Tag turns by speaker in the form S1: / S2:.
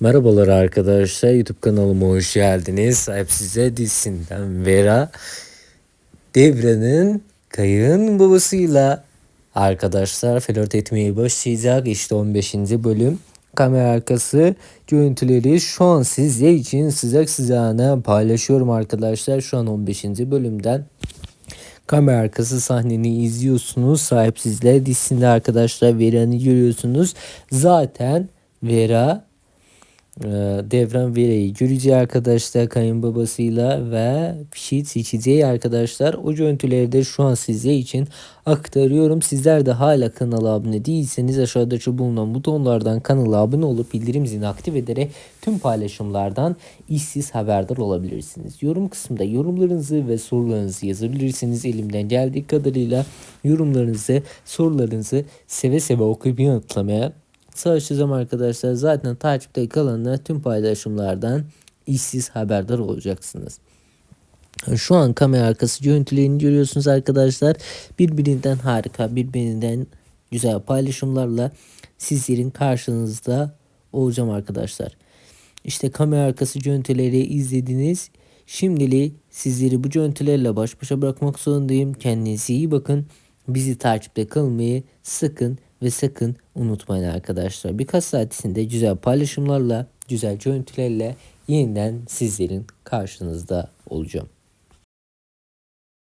S1: Merhabalar arkadaşlar YouTube kanalıma hoş geldiniz. Sahip size dizisinden Vera Devran'ın kayın babasıyla arkadaşlar flört etmeye başlayacak. İşte 15. bölüm kamera arkası görüntüleri şu an sizler için sıcak sıcağına paylaşıyorum arkadaşlar. Şu an 15. bölümden kamera arkası sahneni izliyorsunuz. Sahipsizler dizisinde arkadaşlar Vera'nı görüyorsunuz. Zaten Vera Devran Vera'yı göreceği arkadaşlar kayınbabasıyla ve bir şey seçeceği arkadaşlar. O görüntüleri de şu an sizler için aktarıyorum. Sizler de hala kanala abone değilseniz aşağıda bulunan butonlardan kanala abone olup bildirim zilini aktif ederek tüm paylaşımlardan işsiz haberdar olabilirsiniz. Yorum kısmında yorumlarınızı ve sorularınızı yazabilirsiniz. Elimden geldiği kadarıyla yorumlarınızı, sorularınızı seve seve okuyup yanıtlamaya çalışacağım arkadaşlar. Zaten takipte kalanlar tüm paylaşımlardan işsiz haberdar olacaksınız. Şu an kamera arkası görüntülerini görüyorsunuz arkadaşlar. Birbirinden harika, birbirinden güzel paylaşımlarla sizlerin karşınızda olacağım arkadaşlar. İşte kamera arkası görüntüleri izlediniz. Şimdilik sizleri bu görüntülerle baş başa bırakmak zorundayım. Kendinize iyi bakın. Bizi takipte kalmayı sakın ve sakın unutmayın arkadaşlar. Birkaç saat içinde güzel paylaşımlarla, güzel görüntülerle yeniden sizlerin karşınızda olacağım.